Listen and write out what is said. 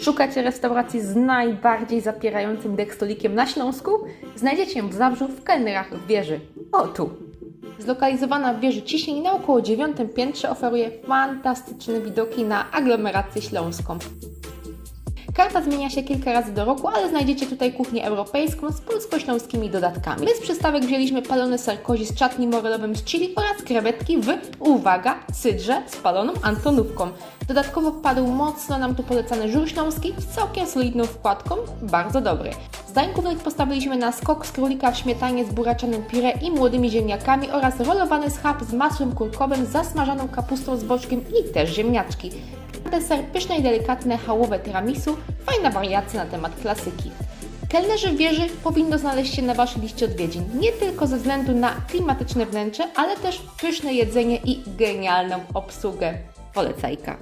Szukacie restauracji z najbardziej zapierającym dech stolikiem na Śląsku? Znajdziecie ją w Zabrzu w Kelnerach w wieży. O tu! Zlokalizowana w wieży ciśnień na około dziewiątym piętrze oferuje fantastyczne widoki na aglomerację śląską. Karta zmienia się kilka razy do roku, ale znajdziecie tutaj kuchnię europejską z polsko-śląskimi dodatkami. My z przystawek wzięliśmy palony ser kozi z czatni morelowym z chili oraz krewetki w, uwaga, cydrze z paloną antonówką. Dodatkowo wpadł mocno nam tu polecany żur śląski z całkiem solidną wkładką, bardzo dobry. Z dań głównych postawiliśmy na skok z królika w śmietanie z buraczanym pire i młodymi ziemniakami oraz rolowany schab z masłem kurkowym, zasmażaną kapustą z boczkiem i też ziemniaczki. Deser pyszne i delikatne hałowe tiramisu, fajna wariacja na temat klasyki. Kelnerzy wieży powinno znaleźć się na Waszej liście odwiedzin, nie tylko ze względu na klimatyczne wnętrze, ale też pyszne jedzenie i genialną obsługę. Polecajka.